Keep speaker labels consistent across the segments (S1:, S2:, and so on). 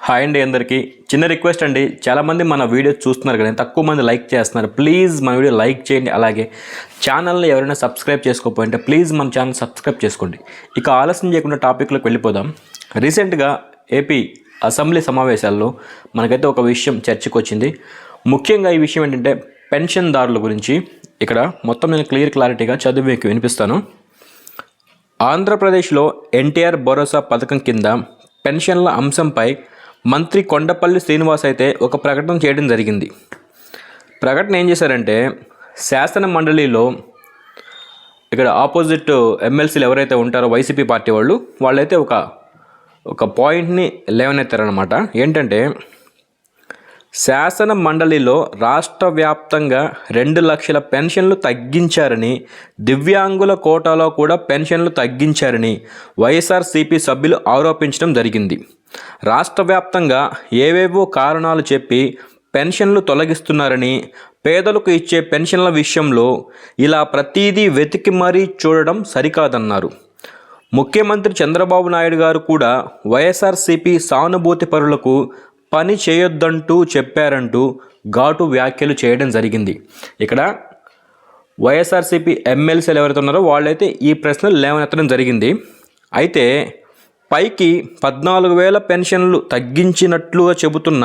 S1: Hi అండి అందరికీ. చిన్న రిక్వెస్ట్ అండి. చాలామంది మన వీడియో చూస్తున్నారు కానీ తక్కువ మంది లైక్ చేస్తున్నారు. ప్లీజ్ మన వీడియో లైక్ చేయండి. అలాగే ఛానల్ని ఎవరైనా సబ్స్క్రైబ్ చేసుకోకపోయింటే ప్లీజ్ మన ఛానల్ సబ్స్క్రైబ్ చేసుకోండి. ఇక ఆలస్యం చేయకుండా టాపిక్లోకి వెళ్ళిపోదాం. రీసెంట్గా ఏపీ అసెంబ్లీ సమావేశాల్లో మనకైతే ఒక విషయం చర్చకు వచ్చింది. ముఖ్యంగా ఈ విషయం ఏంటంటే పెన్షన్దారుల గురించి ఇక్కడ మొత్తం నేను క్లియర్ క్లారిటీగా చదివి మీకు వినిపిస్తాను. ఆంధ్రప్రదేశ్లో ఎన్టీఆర్ భరోసా పథకం కింద పెన్షన్ల అంశంపై మంత్రి కొండపల్లి శ్రీనివాస్ అయితే ఒక ప్రకటన చేయడం జరిగింది. ప్రకటన ఏం చేశారంటే శాసన మండలిలో ఇక్కడ ఆపోజిట్ ఎమ్మెల్సీలు ఎవరైతే ఉంటారో వైసీపీ పార్టీ వాళ్ళు వాళ్ళైతే ఒక ఒక పాయింట్ని లేవనెత్తారనమాట ఏంటంటే శాసన మండలిలో రాష్ట్ర వ్యాప్తంగా రెండు లక్షల పెన్షన్లు తగ్గించారని దివ్యాంగుల కోటాలో కూడా పెన్షన్లు తగ్గించారని వైఎస్ఆర్సీపీ సభ్యులు ఆరోపించడం జరిగింది. రాష్ట్ర వ్యాప్తంగా ఏవేవో కారణాలు చెప్పి పెన్షన్లు తొలగిస్తున్నారని పేదలకు ఇచ్చే పెన్షన్ల విషయంలో ఇలా ప్రతీదీ వెతికి మరీ చూడడం సరికాదన్నారు. ముఖ్యమంత్రి చంద్రబాబు నాయుడు గారు కూడా వైఎస్ఆర్సీపీ సానుభూతి పరులకు పని చేయొద్దంటూ చెప్పారంటూ ఘాటు వ్యాఖ్యలు చేయడం జరిగింది. ఇక్కడ వైఎస్ఆర్సీపీ ఎమ్మెల్సీలు ఎవరైతే ఉన్నారో వాళ్ళైతే ఈ ప్రశ్నలు లేవనెత్తడం జరిగింది. అయితే పైకి పద్నాలుగు వేల పెన్షన్లు తగ్గించినట్లుగా చెబుతున్న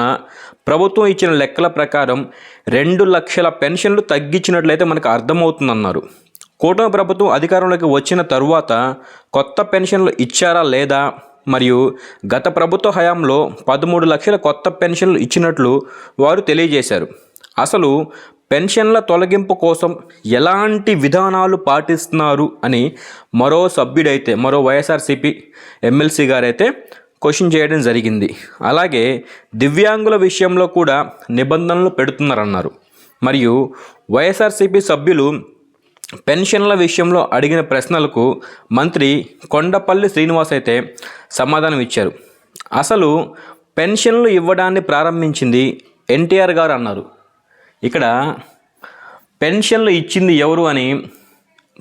S1: ప్రభుత్వం ఇచ్చిన లెక్కల ప్రకారం రెండు లక్షల పెన్షన్లు తగ్గించినట్లయితే మనకు అర్థమవుతుందన్నారు. కూటమి ప్రభుత్వం అధికారంలోకి వచ్చిన తరువాత కొత్త పెన్షన్లు ఇచ్చారా లేదా? మరియు గత ప్రభుత్వ హయాంలో పదమూడు లక్షల కొత్త పెన్షన్లు ఇచ్చినట్లు వారు తెలియజేశారు. అసలు పెన్షన్ల తొలగింపు కోసం ఎలాంటి విధానాలు పాటిస్తున్నారు అని మరో సభ్యుడైతే మరో వైఎస్ఆర్సీపీ ఎమ్మెల్సీ గారైతే క్వశ్చన్ చేయడం జరిగింది. అలాగే దివ్యాంగుల విషయంలో కూడా నిబంధనలు పెడుతున్నారన్నారు. మరియు వైఎస్ఆర్సీపీ సభ్యులు పెన్షన్ల విషయంలో అడిగిన ప్రశ్నలకు మంత్రి కొండపల్లి శ్రీనివాస్ అయితే సమాధానం ఇచ్చారు. అసలు పెన్షన్లు ఇవ్వడాన్ని ప్రారంభించింది ఎన్టీఆర్ గారు అన్నారు. ఇక్కడ పెన్షన్లు ఇచ్చింది ఎవరు అని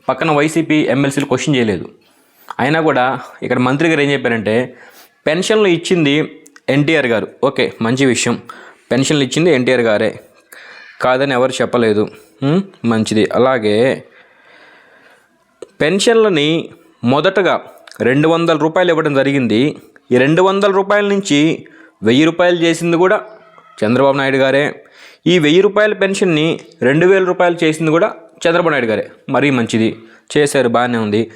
S1: పక్కన వైసీపీ ఎమ్మెల్సీలు క్వశ్చన్ చేయలేదు. అయినా కూడా ఇక్కడ మంత్రి గారు ఏం చెప్పారంటే పెన్షన్లు ఇచ్చింది ఎన్టీఆర్ గారు. ఓకే మంచి విషయం. పెన్షన్లు ఇచ్చింది ఎన్టీఆర్ గారే. కాదని ఎవరు చెప్పలేదు. మంచిది. అలాగే పెన్షన్లని మొదటగా రెండు వందల రూపాయలు ఇవ్వడం జరిగింది. ఈ రెండు వందల రూపాయల నుంచి వెయ్యి రూపాయలు చేసింది కూడా చంద్రబాబు నాయుడు గారే. ఈ వెయ్యి రూపాయల పెన్షన్ని రెండు వేల రూపాయలు చేసింది కూడా చంద్రబాబు నాయుడు గారే. మరీ మంచిది. చేశారు బాగానే ఉంది.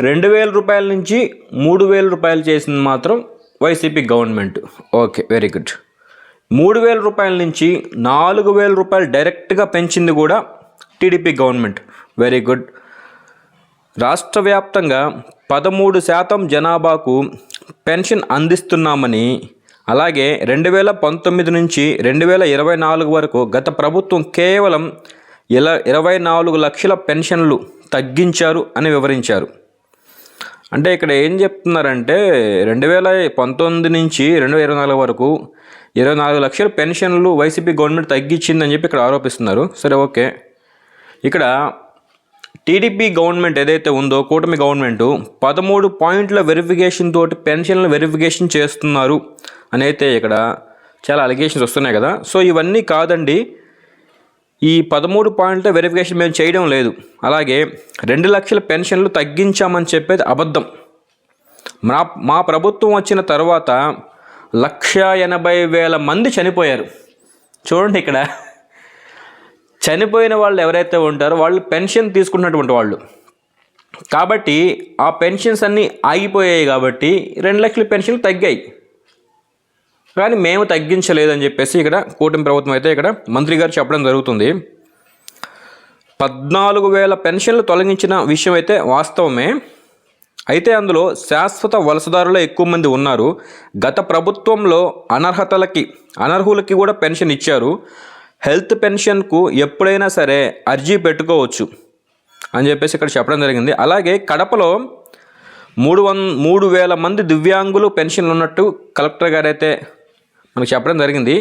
S1: రెండు వేల రూపాయల నుంచి మూడు వేల రూపాయలు చేసింది మాత్రం YCP government. Okay very good. మూడు వేల రూపాయల నుంచి నాలుగు వేల రూపాయలు డైరెక్ట్గా పెంచింది కూడా టీడీపీ గవర్నమెంట్. Very good. రాష్ట్ర వ్యాప్తంగా పదమూడు శాతం జనాభాకు పెన్షన్ అందిస్తున్నామని అలాగే రెండు వేల పంతొమ్మిది నుంచి రెండు వేల ఇరవై నాలుగు వరకు గత ప్రభుత్వం కేవలం ఇలా ఇరవై నాలుగు లక్షల పెన్షన్లు తగ్గించారు అని వివరించారు. అంటే ఇక్కడ ఏం చెప్తున్నారంటే రెండు వేల పంతొమ్మిది నుంచి రెండు వేల ఇరవై నాలుగు వరకు ఇరవై నాలుగు లక్షల పెన్షన్లు వైసీపీ గవర్నమెంట్ తగ్గించిందని చెప్పి ఇక్కడ ఆరోపిస్తున్నారు. సరే ఓకే. ఇక్కడ టీడీపీ గవర్నమెంట్ ఏదైతే ఉందో కూటమి గవర్నమెంట్ పదమూడు పాయింట్ల వెరిఫికేషన్ తోటి పెన్షన్ల వెరిఫికేషన్ చేస్తున్నారు అని అయితే ఇక్కడ చాలా అలిగేషన్స్ వస్తున్నాయి కదా. సో ఇవన్నీ కాదండి. ఈ పదమూడు పాయింట్ల వెరిఫికేషన్ మేము చేయడం లేదు. అలాగే రెండు లక్షల పెన్షన్లు తగ్గించామని చెప్పేది అబద్ధం. మా మా ప్రభుత్వం వచ్చిన తర్వాత లక్ష ఎనభై వేల మంది చనిపోయారు. చూడండి ఇక్కడ. చనిపోయిన వాళ్ళు ఎవరైతే ఉంటారో వాళ్ళు పెన్షన్ తీసుకున్నటువంటి వాళ్ళు. కాబట్టి ఆ పెన్షన్స్ అన్నీ ఆగిపోయాయి కాబట్టి రెండు లక్షల పెన్షన్లు తగ్గాయి. కానీ మేము తగ్గించలేదని చెప్పేసి ఇక్కడ కూటమి ప్రభుత్వం అయితే ఇక్కడ మంత్రి గారు చెప్పడం జరుగుతుంది. పద్నాలుగు వేల పెన్షన్లు తొలగించిన విషయం అయితే వాస్తవమే. అయితే అందులో శాశ్వత వలసదారులే ఎక్కువ మంది ఉన్నారు. గత ప్రభుత్వంలో అనర్హతలకి అనర్హులకి కూడా పెన్షన్ ఇచ్చారు. హెల్త్ పెన్షన్కు ఎప్పుడైనా సరే అర్జీ పెట్టుకోవచ్చు అని చెప్పేసి ఇక్కడ చెప్పడం జరిగింది. అలాగే కడపలో మూడు వన్ మూడు వేల మంది దివ్యాంగులు పెన్షన్లు ఉన్నట్టు కలెక్టర్ గారు అయితే మనకు చెప్పడం జరిగింది.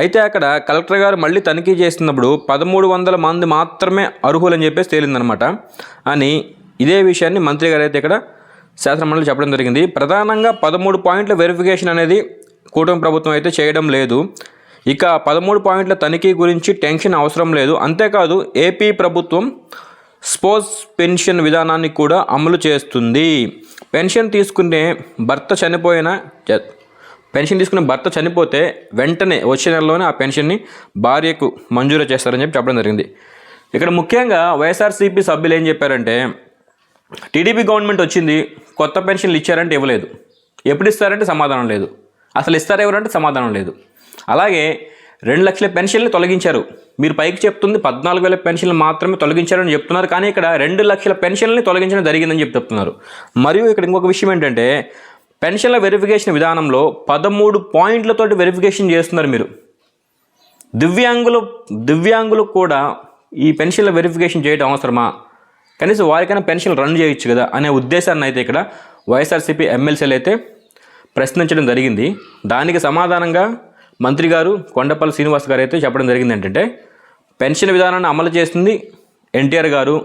S1: అయితే అక్కడ కలెక్టర్ గారు మళ్ళీ తనిఖీ చేస్తున్నప్పుడు పదమూడు వందల మంది మాత్రమే అర్హులని చెప్పేసి తేలిందనమాట అని ఇదే విషయాన్ని మంత్రి గారు అయితే ఇక్కడ శాసనమండలి చెప్పడం జరిగింది. ప్రధానంగా పదమూడు పాయింట్ల వెరిఫికేషన్ అనేది కూటమి ప్రభుత్వం అయితే చేయడం లేదు. ఇక పదమూడు పాయింట్ల తనిఖీ గురించి టెన్షన్ అవసరం లేదు. అంతేకాదు ఏపీ ప్రభుత్వం స్పోర్ట్స్ పెన్షన్ విధానాన్ని కూడా అమలు చేస్తుంది. పెన్షన్ తీసుకునే భర్త చనిపోయిన పెన్షన్ తీసుకునే భర్త చనిపోతే వెంటనే వచ్చే నెలలోనే ఆ పెన్షన్ని భార్యకు మంజూరు చేస్తారని చెప్పి చెప్పడం జరిగింది. ఇక్కడ ముఖ్యంగా వైఎస్ఆర్సీపీ సభ్యులు ఏం చెప్పారంటే టీడీపీ గవర్నమెంట్ వచ్చింది కొత్త పెన్షన్లు ఇచ్చారంటే ఇవ్వలేదు. ఎప్పుడు ఇస్తారంటే సమాధానం లేదు. అసలు ఇస్తారు ఎవరంటే సమాధానం లేదు. అలాగే రెండు లక్షల పెన్షన్లు తొలగించారు. మీరు పైకి చెప్తుంది పద్నాలుగు వేల పెన్షన్లు మాత్రమే తొలగించారని చెప్తున్నారు. కానీ ఇక్కడ రెండు లక్షల పెన్షన్లని తొలగించడం జరిగిందని చెప్పి చెప్తున్నారు. మరియు ఇక్కడ ఇంకొక విషయం ఏంటంటే పెన్షన్ల వెరిఫికేషన్ విధానంలో పదమూడు పాయింట్లతోటి వెరిఫికేషన్ చేస్తున్నారు మీరు. దివ్యాంగులు దివ్యాంగులు కూడా ఈ పెన్షన్ల వెరిఫికేషన్ చేయడం అవసరమా? కనీసం వారికైనా పెన్షన్ రన్ చేయొచ్చు కదా అనే ఉద్దేశాన్ని అయితే ఇక్కడ వైఎస్ఆర్సీపీ ఎమ్మెల్సీలు అయితే ప్రశ్నించడం జరిగింది. దానికి సమాధానంగా మంత్రి గారు కొండపల్లి శ్రీనివాస్ గారు అయితే చెప్పడం జరిగింది ఏంటంటే పెన్షన్ విధానాన్ని అమలు చేస్తుంది ఎన్టీఆర్ గారు.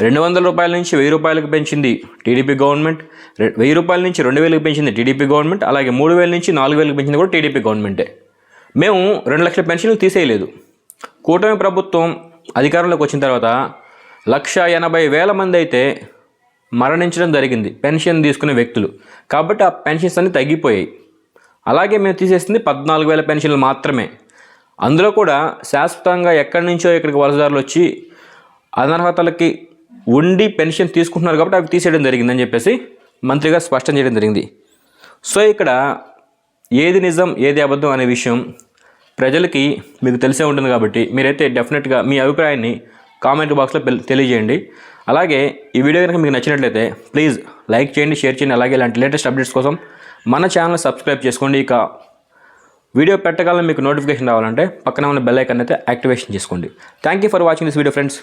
S1: రెండు వందల రూపాయల నుంచి వెయ్యి రూపాయలకు పెంచింది టీడీపీ గవర్నమెంట్ వెయ్యి రూపాయల నుంచి రెండు వేలకు పెంచింది టీడీపీ గవర్నమెంట్ అలాగే మూడు వేల నుంచి నాలుగు వేలకు పెంచింది కూడా టీడీపీ గవర్నమెంటే. మేము రెండు లక్షల పెన్షన్లు తీసేయలేదు. కూటమి ప్రభుత్వం అధికారంలోకి వచ్చిన తర్వాత లక్ష ఎనభై వేల మంది అయితే మరణించడం జరిగింది పెన్షన్ తీసుకునే వ్యక్తులు. కాబట్టి ఆ పెన్షన్స్ అన్నీ తగ్గిపోయాయి. అలాగే మేము తీసేసింది పద్నాలుగు వేల పెన్షన్లు మాత్రమే. అందులో కూడా శాశ్వతంగా ఎక్కడి నుంచో ఇక్కడికి వలసదారులు వచ్చి అనర్హతలకి ఉండి పెన్షన్ తీసుకుంటున్నారు కాబట్టి అవి తీసేయడం జరిగిందని చెప్పేసి మంత్రిగా స్పష్టం చేయడం జరిగింది. సో ఇక్కడ ఏది నిజం ఏది అబద్ధం అనే విషయం ప్రజలకి మీకు తెలిసే ఉంటుంది కాబట్టి మీరైతే డెఫినెట్గా మీ అభిప్రాయాన్ని కామెంట్ బాక్స్లో తెలియజేయండి. అలాగే ఈ వీడియో కనుక మీకు నచ్చినట్లయితే ప్లీజ్ లైక్ చేయండి షేర్ చేయండి. అలాగే ఇలాంటి లేటెస్ట్ అప్డేట్స్ కోసం మన ఛానల్ సబ్స్క్రైబ్ చేసుకోండి. ఇక వీడియో పెట్టగానే మీకు నోటిఫికేషన్ రావాలంటే పక్కన ఉన్న బెల్ ఐకాన్ అయితే యాక్టివేషన్ చేసుకోండి. Thank you for watching this video friends